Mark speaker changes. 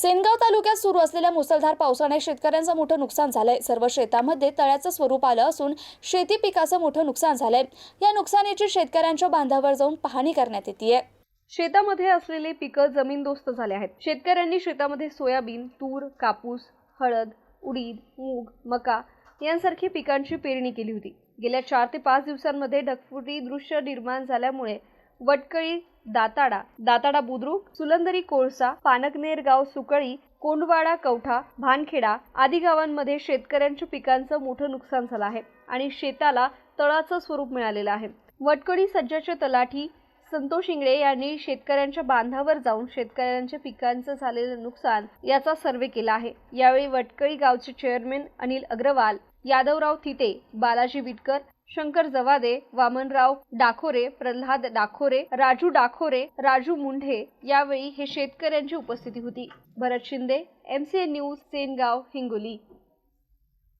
Speaker 1: सेनगाव तालुक्यात सुरू असलेल्या मुसळधार पावसाने शेतकऱ्यांचं मोठं नुकसान झालंय. सर्व शेतामध्ये तळ्याचं स्वरूप आलं असून शेती पिकाचं मोठं नुकसान झालंय. या नुकसानीची शेतकऱ्यांच्या बांधावर जाऊन पाहणी करण्यात येते
Speaker 2: शेतामध्ये असलेले पिकं जमीनदोस्त झाले आहेत. शेतकऱ्यांनी शेतामध्ये सोयाबीन तूर कापूस हळद उडीद मूग मका यांसारखी पिकांची पेरणी केली होती. गेल्या चार ते पाच दिवसांमध्ये ढगफुटी दृश्य निर्माण झाल्यामुळे वटकळी दाताडा दाताडा बुद्रुक सुलंदरी कोळसा पानकनेर गाव सुकळी कोंडवाडा कवठा भानखेडा आदी गावांमध्ये शेतकऱ्यांच्या पिकांचं मोठं नुकसान झालं आहे आणि शेताला तळाचं स्वरूप मिळालेलं आहे. वटकळी सज्जाचे तलाठी संतोष इंगळे यांनी शेतकऱ्यांच्या बांधावर जाऊन शेतकऱ्यांच्या पिकांचं झालेलं नुकसान याचा सर्वे केला आहे. यावेळी वटकळी गावचे चेअरमॅन अनिल अग्रवाल यादवराव थिते बालाजी विटकर शंकर जवादे वामनराव डाखोरे प्रल्हाद डाखोरे राजू डाखोरे राजू मुंढे यावेळी हे शेतकऱ्यांची उपस्थिती होती. Bharat Shinde MCA news Sengaon Hingoli.